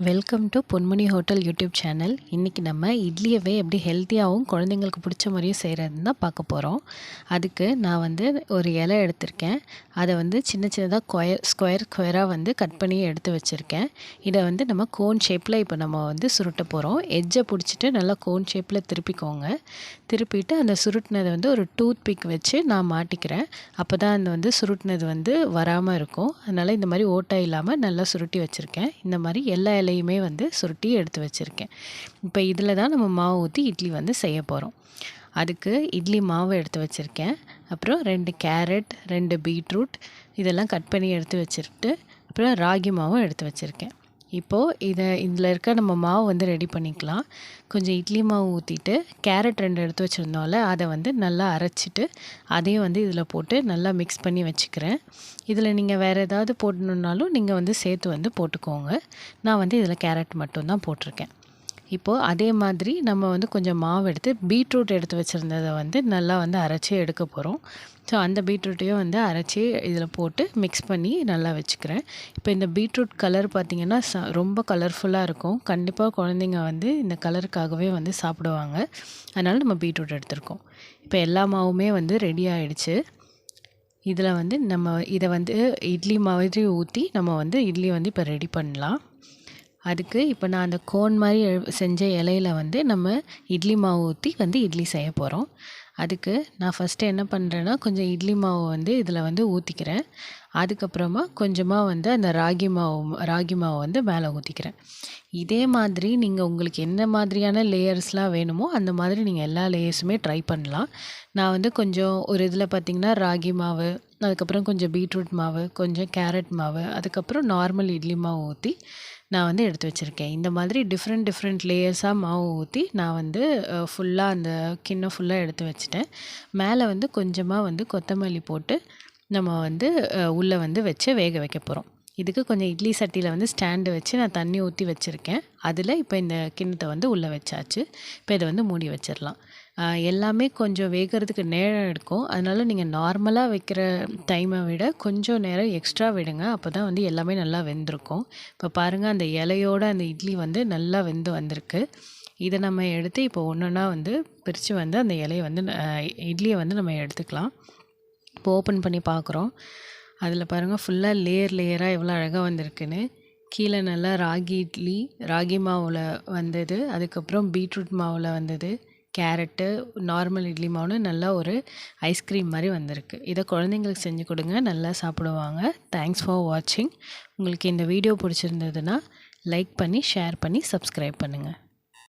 Welcome to Ponmani hotel YouTube channel இன்றைக்கி நம்ம இட்லியவே எப்படி ஹெல்த்தியாகவும் குழந்தைங்களுக்கு பிடிச்ச மாதிரியும் செய்கிறதுன்னு தான் பார்க்க போகிறோம் அதுக்கு நான் வந்து ஒரு இலை எடுத்திருக்கேன். அதை வந்து சின்ன சின்னதாக கொயர் ஸ்கொயர் ஸ்கொயராக வந்து கட் பண்ணி எடுத்து வச்சுருக்கேன். இதை வந்து நம்ம கோன் ஷேப்பில் இப்போ நம்ம வந்து சுருட்ட போகிறோம் எட்ஜை பிடிச்சிட்டு நல்லா கோன் ஷேப்பில் திருப்பிக்கோங்க. திருப்பிட்டு அந்த சுருட்டினதை வந்து ஒரு டூத் பிக் வச்சு நான் மாட்டிக்கிறேன். அப்போ தான் அந்த வந்து சுருட்டினது வந்து வராமல் இருக்கும். அதனால் இந்த மாதிரி ஓட்டை இல்லாமல் நல்லா சுருட்டி வச்சுருக்கேன். இந்த மாதிரி எல்லா இலையுமே வந்து சுருட்டி எடுத்து வச்சுருக்கேன். இப்போ இதில் தான் நம்ம மாவு ஊற்றி இட்லி வந்து செய்ய போகிறோம் அதுக்கு இட்லி மாவு எடுத்து வச்சுருக்கேன். அப்புறம் ரெண்டு கேரட் ரெண்டு பீட்ரூட் இதெல்லாம் கட் பண்ணி எடுத்து வச்சுட்டு அப்புறம் ராகி மாவும் எடுத்து வச்சுருக்கேன். இப்போது இதை இதில் இருக்க நம்ம மாவு வந்து ரெடி பண்ணிக்கலாம். கொஞ்சம் இட்லி மாவு ஊற்றிட்டு கேரட் ரெண்டு எடுத்து வச்சுருந்தோம்ல அதை வந்து நல்லா அரைச்சிட்டு அதையும் வந்து இதில் போட்டு நல்லா மிக்ஸ் பண்ணி வச்சுக்கிறேன். இதில் நீங்கள் வேறு ஏதாவது போடணுன்னாலும் நீங்கள் வந்து சேர்த்து வந்து போட்டுக்கோங்க. நான் வந்து இதில் கேரட் மட்டும்தான் போட்டிருக்கேன். இப்போது அதே மாதிரி நம்ம வந்து கொஞ்சம் மாவு எடுத்து பீட்ரூட் எடுத்து வச்சுருந்ததை வந்து நல்லா வந்து அரைச்சி எடுக்க போகிறோம் ஸோ அந்த பீட்ரூட்டையும் வந்து அரைச்சி இதில் போட்டு மிக்ஸ் பண்ணி நல்லா வச்சுக்கிறேன். இப்போ இந்த பீட்ரூட் கலர் பார்த்திங்கன்னா ச ரொம்ப கலர்ஃபுல்லாக இருக்கும். கண்டிப்பாக குழந்தைங்க வந்து இந்த கலருக்காகவே வந்து சாப்பிடுவாங்க. அதனால் நம்ம பீட்ரூட் எடுத்திருக்கோம். இப்போ எல்லா மாவுமே வந்து ரெடி ஆகிடுச்சு இதில் வந்து நம்ம இதை வந்து இட்லி மாதிரி ஊற்றி நம்ம வந்து இட்லி வந்து இப்போ ரெடி பண்ணலாம். அதுக்கு இப்போ நான் அந்த கோன் மாதிரி செஞ்ச இலையில வந்து நம்ம இட்லி மாவு ஊற்றி வந்து இட்லி செய்ய போகிறோம் அதுக்கு நான் ஃபஸ்ட்டு என்ன பண்ணுறேன்னா கொஞ்சம் இட்லி மாவு வந்து இதில் வந்து ஊற்றிக்கிறேன் அதுக்கப்புறமா கொஞ்சமாக வந்து அந்த ராகி மாவு ராகி மாவு வந்து மேலே ஊற்றிக்கிறேன் இதே மாதிரி நீங்கள் உங்களுக்கு என்ன மாதிரியான லேயர்ஸ்லாம் வேணுமோ அந்த மாதிரி நீங்கள் எல்லா லேயர்ஸுமே ட்ரை பண்ணலாம். நான் வந்து கொஞ்சம் ஒரு இதில் பார்த்திங்கன்னா ராகி மாவு அதுக்கப்புறம் கொஞ்சம் பீட்ரூட் மாவு கொஞ்சம் கேரட் மாவு அதுக்கப்புறம் நார்மல் இட்லி மாவு ஊற்றி நான் வந்து எடுத்து வச்சுருக்கேன். இந்த மாதிரி டிஃப்ரெண்ட் டிஃப்ரெண்ட் லேயர்ஸாக மாவு ஊற்றி நான் வந்து ஃபுல்லாக அந்த கிண்ணம் ஃபுல்லாக எடுத்து வச்சுட்டேன். மேலே வந்து கொஞ்சமாக வந்து கொத்தமல்லி போட்டு நம்ம வந்து உள்ளே வந்து வச்சு வேக வைக்க போகிறோம் இதுக்கு கொஞ்சம் இட்லி சட்டியில் வந்து ஸ்டாண்டு வச்சு நான் தண்ணி ஊற்றி வச்சுருக்கேன். அதில் இப்போ இந்த கிண்ணத்தை வந்து உள்ளே வச்சாச்சு. இப்போ இதை வந்து மூடி வச்சிடலாம். எல்லாமே கொஞ்சம் வேகிறதுக்கு நேரம் எடுக்கும். அதனால் நீங்கள் நார்மலாக வைக்கிற டைமை விட கொஞ்சம் நேரம் எக்ஸ்ட்ரா விடுங்க. அப்போ தான் வந்து எல்லாமே நல்லா வெந்திருக்கும். இப்போ பாருங்கள் அந்த இலையோட அந்த இட்லி வந்து நல்லா வெந்து வந்திருக்கு. இதை நம்ம எடுத்து இப்போ ஒன்று ஒன்றா வந்து பிரித்து வந்து அந்த இலையை வந்து இட்லியை வந்து நம்ம எடுத்துக்கலாம். இப்போ ஓப்பன் பண்ணி பார்க்குறோம் அதில் பாருங்கள் ஃபுல்லாக லேயர் லேயராக எவ்வளோ அழகாக வந்திருக்குன்னு. கீழே நல்லா ராகி இட்லி ராகி மாவில் வந்தது. அதுக்கப்புறம் பீட்ரூட் மாவில் வந்தது. கேரட்டு நார்மல் இட்லி மாவுன்னு நல்லா ஒரு ஐஸ்கிரீம் மாதிரி வந்திருக்கு. இதை குழந்தைங்களுக்கு செஞ்சு கொடுங்க நல்லா சாப்பிடுவாங்க. தேங்க்ஸ் ஃபார் வாட்சிங் உங்களுக்கு இந்த வீடியோ பிடிச்சிருந்ததுன்னா லைக் பண்ணி ஷேர் பண்ணி சப்ஸ்கிரைப் பண்ணுங்கள்